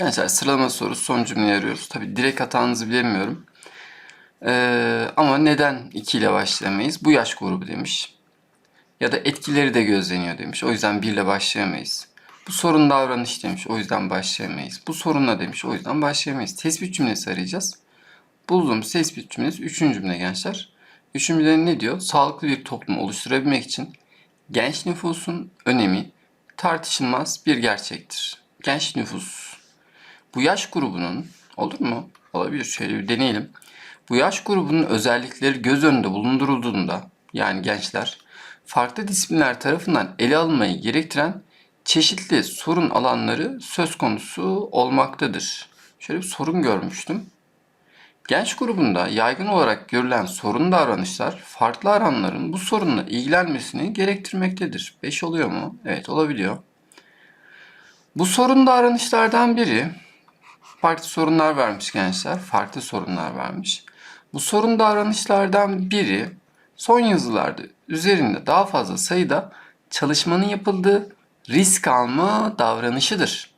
Gençler sıralama sorusu son cümleyi arıyoruz. Tabi direkt hatanızı bilemiyorum. Ee, ama neden 2 ile başlayamayız? Bu yaş grubu demiş. Ya da etkileri de gözleniyor demiş. O yüzden 1 ile başlayamayız. Bu sorun davranış demiş. O yüzden başlayamayız. Bu sorunla demiş. O yüzden başlayamayız. Tespit cümlesi arayacağız. Bulduğumuz tespit cümlesi 3. cümle gençler. 3. cümle ne diyor? Sağlıklı bir toplum oluşturabilmek için genç nüfusun önemi tartışılmaz bir gerçektir. Genç nüfus. Bu yaş grubunun olur mu? Olabilir. Şöyle bir deneyelim. Bu yaş grubunun özellikleri göz önünde bulundurulduğunda yani gençler farklı disiplinler tarafından ele alınmayı gerektiren çeşitli sorun alanları söz konusu olmaktadır. Şöyle bir sorun görmüştüm. Genç grubunda yaygın olarak görülen sorun davranışlar farklı alanların bu sorunla ilgilenmesini gerektirmektedir. 5 oluyor mu? Evet olabiliyor. Bu sorun davranışlardan biri farklı sorunlar vermiş gençler. Farklı sorunlar vermiş. Bu sorun davranışlardan biri son yazılarda üzerinde daha fazla sayıda çalışmanın yapıldığı risk alma davranışıdır.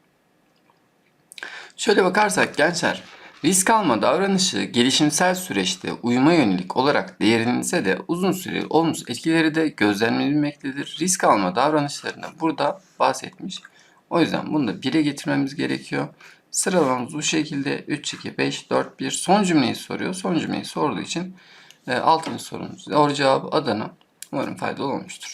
Şöyle bakarsak gençler, risk alma davranışı gelişimsel süreçte uyuma yönelik olarak değerlense de uzun süreli olumsuz etkileri de gözlemlenmektedir. Risk alma davranışlarını burada bahsetmiş. O yüzden bunu da 1'e getirmemiz gerekiyor. Sıralamamız bu şekilde 3, 2, 5, 4, 1. Son cümleyi soruyor. Son cümleyi sorduğu için 6. sorumuz. Doğru cevabı Adana. Umarım faydalı olmuştur.